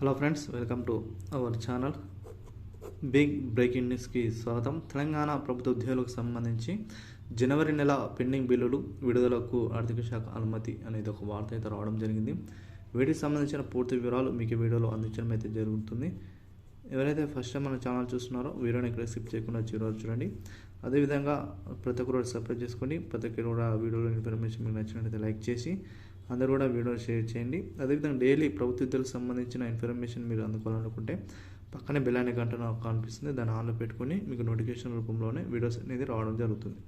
Hello friends welcome to our channel big breaking న్యూస్కి స్వాగతం. తెలంగాణ ప్రభుత్వ ఉద్యోగులకు సంబంధించి జనవరి నెల పెండింగ్ బిల్లులు విడుదలకు ఆర్థిక శాఖ అనుమతి అనేది ఒక వార్త అయితే రావడం జరిగింది. వీటికి సంబంధించిన పూర్తి వివరాలు మీకు వీడియోలో అందించడం అయితే జరుగుతుంది. ఎవరైతే ఫస్ట్ టైం మన ఛానల్ చూస్తున్నారో వీడియోని ఇక్కడ స్కిప్ చేయకుండా చివరి చూడండి. అదేవిధంగా ప్రతి ఒక్కరు సబ్స్క్రైబ్ చేసుకోండి ప్రతి ఒక్కరు కూడా వీడియోలో ఇన్ఫర్మేషన్ మీకు నచ్చినట్లయితే లైక్ చేసి అందరూ కూడా వీడియో షేర్ చేయండి. అదేవిధంగా డైలీ ప్రభుత్వ సంబంధించిన ఇన్ఫర్మేషన్ మీరు అందుకోవాలనుకుంటే పక్కనే బెల్ గంట నాకు కనిపిస్తుంది. దాన్ని ఆన్లో పెట్టుకుని మీకు నోటిఫికేషన్ రూపంలోనే వీడియోస్ అనేది రావడం జరుగుతుంది.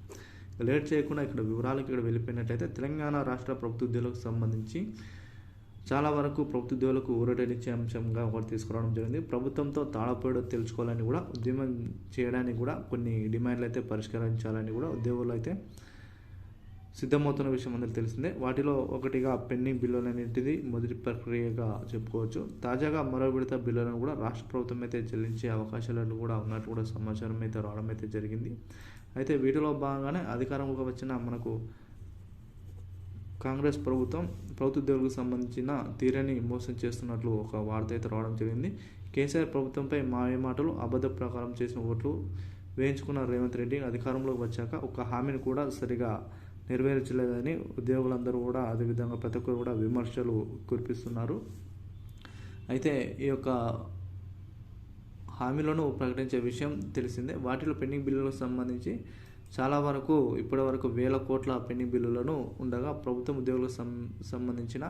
లేట్ చేయకుండా ఇక్కడ వివరాలకు ఇక్కడ వెళ్ళిపోయినట్లయితే తెలంగాణ రాష్ట్ర ప్రభుత్వ ఉద్యోగులకు సంబంధించి చాలా వరకు ప్రభుత్వ ఉద్యోగులకు ఊరటనిచ్చే అంశంగా ఒకటి తీసుకురావడం జరిగింది. ప్రభుత్వంతో తాళపోయడో తెలుసుకోవాలని కూడా ఉద్యమం చేయడానికి కూడా కొన్ని డిమాండ్లు అయితే పరిష్కరించాలని కూడా ఉద్యోగులు అయితే సిద్ధమవుతున్న విషయం అందరికీ తెలిసిందే. వాటిలో ఒకటిగా పెండింగ్ బిల్లులు మొదటి ప్రక్రియగా చెప్పుకోవచ్చు. తాజాగా మరో విడత బిల్లులను కూడా రాష్ట్ర ప్రభుత్వం అయితే చెల్లించే అవకాశాలు కూడా ఉన్నట్టు కూడా సమాచారం అయితే రావడం అయితే జరిగింది. అయితే వీటిలో భాగంగానే అధికారంలోకి వచ్చిన మనకు కాంగ్రెస్ ప్రభుత్వం ప్రభుత్వ ఉద్యోగులకు సంబంధించిన తీరని మోసం చేస్తున్నట్లు ఒక వార్త అయితే రావడం జరిగింది. కేసీఆర్ ప్రభుత్వంపై మాయ మాటలు అబద్ధ ప్రకారం చేసిన ఓట్లు వేయించుకున్న రేవంత్ రెడ్డి అధికారంలోకి వచ్చాక ఒక హామీని కూడా సరిగా నెరవేర్చలేదని ఉద్యోగులందరూ కూడా అదేవిధంగా ప్రతి ఒక్కరు కూడా విమర్శలు కురిపిస్తున్నారు. అయితే ఈ యొక్క హామీలను ప్రకటించే విషయం తెలిసిందే. వాటిలో పెండింగ్ బిల్లులకు సంబంధించి చాలా వరకు ఇప్పటి వరకు వేల కోట్ల పెండింగ్ బిల్లులను ఉండగా ప్రభుత్వం ఉద్యోగులకు సం సంబంధించిన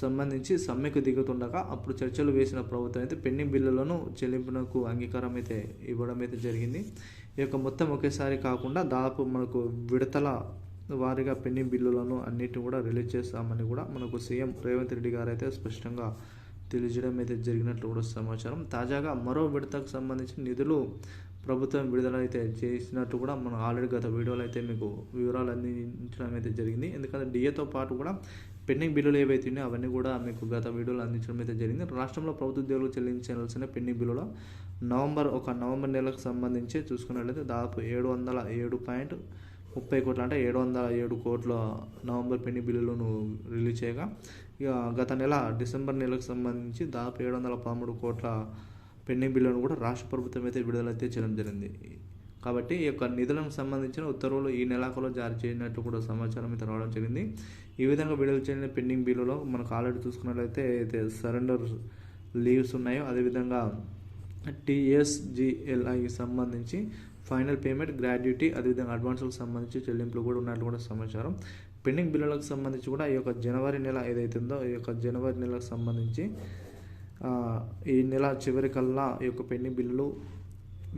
సంబంధించి సమ్మెకు దిగుతుండగా అప్పుడు చర్చలు వేసిన ప్రభుత్వం అయితే పెండింగ్ బిల్లులను చెల్లింపునకు అంగీకారం అయితే ఇవ్వడం అయితే జరిగింది. ఈ యొక్క మొత్తం ఒకేసారి కాకుండా దాదాపు మనకు విడతల వారిగా పెండింగ్ బిల్లులను అన్నిటిని కూడా రిలీజ్ చేస్తామని కూడా మనకు సీఎం రేవంత్ రెడ్డి గారు అయితే స్పష్టంగా తెలియజేయడం అయితే జరిగినట్లు కూడా సమాచారం. తాజాగా మరో విడతకు సంబంధించిన నిధులు ప్రభుత్వం విడుదల అయితే చేసినట్టు కూడా మనం ఆల్రెడీ గత వీడియోలో అయితే మీకు వివరాలు అందించడం అయితే జరిగింది. ఎందుకంటే డిఏతో పాటు కూడా పెండింగ్ బిల్లులు ఏవైతే ఉన్నాయో అవన్నీ కూడా మీకు గత వీడియోలో అందించడం అయితే జరిగింది. రాష్ట్రంలో ప్రభుత్వ ఉద్యోగులు చెల్లించాల్సిన పెండింగ్ బిల్లులో నవంబర్ ఒక నవంబర్ నెలకు సంబంధించి చూసుకున్నట్లయితే దాదాపు ఏడు వందల ఏడు పాయింట్ ముప్పై కోట్ల అంటే ఏడు వందల ఏడు కోట్ల నవంబర్ పెండింగ్ బిల్లులను రిలీజ్ చేయగా ఇక గత నెల డిసెంబర్ నెలకు సంబంధించి దాదాపు ఏడు వందల పదమూడు కోట్ల పెండింగ్ బిల్లును కూడా రాష్ట్ర ప్రభుత్వం అయితే విడుదలైతే చేయడం జరిగింది. కాబట్టి ఈ యొక్క నిధులకు సంబంధించిన ఉత్తర్వులు ఈ నెలాఖరులో జారీ చేయనట్టు కూడా సమాచారం అయితే రావడం జరిగింది. ఈ విధంగా విడుదల చేయని పెండింగ్ బిల్లులో మనకు ఆల్రెడీ చూసుకున్నట్లయితే అయితే సరెండర్ లీవ్స్ ఉన్నాయో అదేవిధంగా టీఎస్జిఎల్ఐకి సంబంధించి ఫైనల్ పేమెంట్ గ్రాడ్యుటీ అదేవిధంగా అడ్వాన్సులకు సంబంధించి చెల్లింపులు కూడా ఉన్నట్లు కూడా సమాచారం. పెండింగ్ బిల్లులకు సంబంధించి కూడా ఈ యొక్క జనవరి నెల ఏదైతుందో ఈ యొక్క జనవరి నెలకు సంబంధించి ఈ నెల చివరికల్లా ఈ యొక్క పెండింగ్ బిల్లులు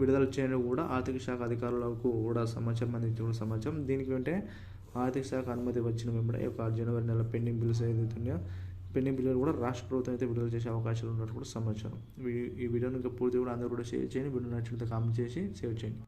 విడుదల చేయడం కూడా. ఆర్థిక శాఖ అధికారులకు కూడా సమాచారం అందించిన సమాచారం. దీనికి వెంటే ఆర్థిక శాఖ అనుమతి వచ్చిన వెంబడే ఒక యొక్క జనవరి నెల పెండింగ్ బిల్స్ ఏదైతే ఉన్నాయో పెండింగ్ బిల్లులు కూడా రాష్ట్ర ప్రభుత్వం అయితే విడుదల చేసే అవకాశాలు ఉన్నట్టు కూడా సమాచారం. ఈ వీడియోని ఇంకా పూర్తి కూడా అందరూ కూడా షేర్ చేయండి. వీడియో నచ్చినంత కామెంట్ చేసి సేవ్ చేయండి.